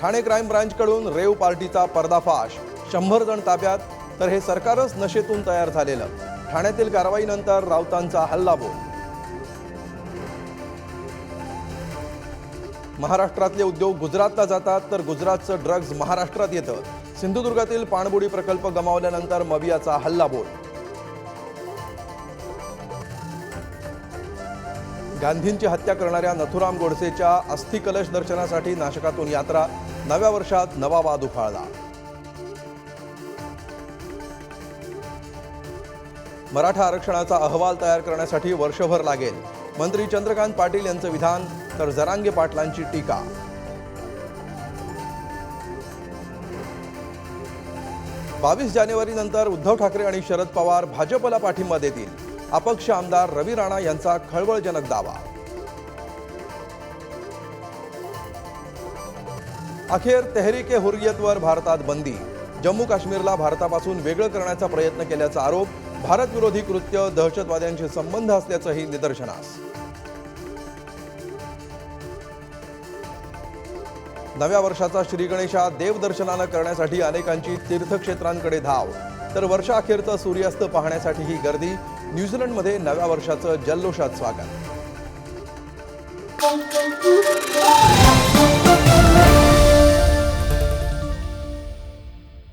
Thane crime ब्रांचकडून रेव पार्टीचा पर्दाफाश. शंभर जण ताब्यात तर हे सरकारच नशेतून तयार झालेलं. ठाण्यातील कारवाईनंतर राऊतांचा हल्लाबोल. महाराष्ट्रातले उद्योग गुजरातला जातात तर गुजरातचं ड्रग्ज महाराष्ट्रात येतं. सिंधुदुर्गातील पाणबुडी प्रकल्प गमावल्यानंतर मवियाचा हल्लाबोल. गांधींची हत्या करणाऱ्या नथुराम गोडसेच्या अस्थिकलश दर्शनासाठी नाशकातून यात्रा. नव्या वर्षात नवा वाद उफाळला. मराठा आरक्षणाचा अहवाल तयार करण्यासाठी वर्षभर लागेल. मंत्री चंद्रकांत पाटील यांचं विधान तर जरांगे पाटलांची टीका. बावीस जानेवारी नंतर उद्धव ठाकरे आणि शरद पवार भाजपला पाठिंबा देतील. अपक्ष आमदार रवी राणा यांचा खळबळजनक दावा. अखेर तेहरीके हुर्रियतवर भारतात बंदी. जम्मू काश्मीरला भारतापासून वेगळं करण्याचा प्रयत्न केल्याचा आरोप भारतविरोधी कृत्य दहशतवाद्यांशी संबंध असल्याचंही निदर्शनास. नव्या वर्षाचा श्रीगणेशा देवदर्शनानं करण्यासाठी अनेकांची तीर्थक्षेत्रांकडे धाव. तर वर्षाअखेरचं सूर्यास्त पाहण्यासाठी ही गर्दी. न्यूझीलंडमध्ये नव्या वर्षाचं जल्लोषात स्वागत.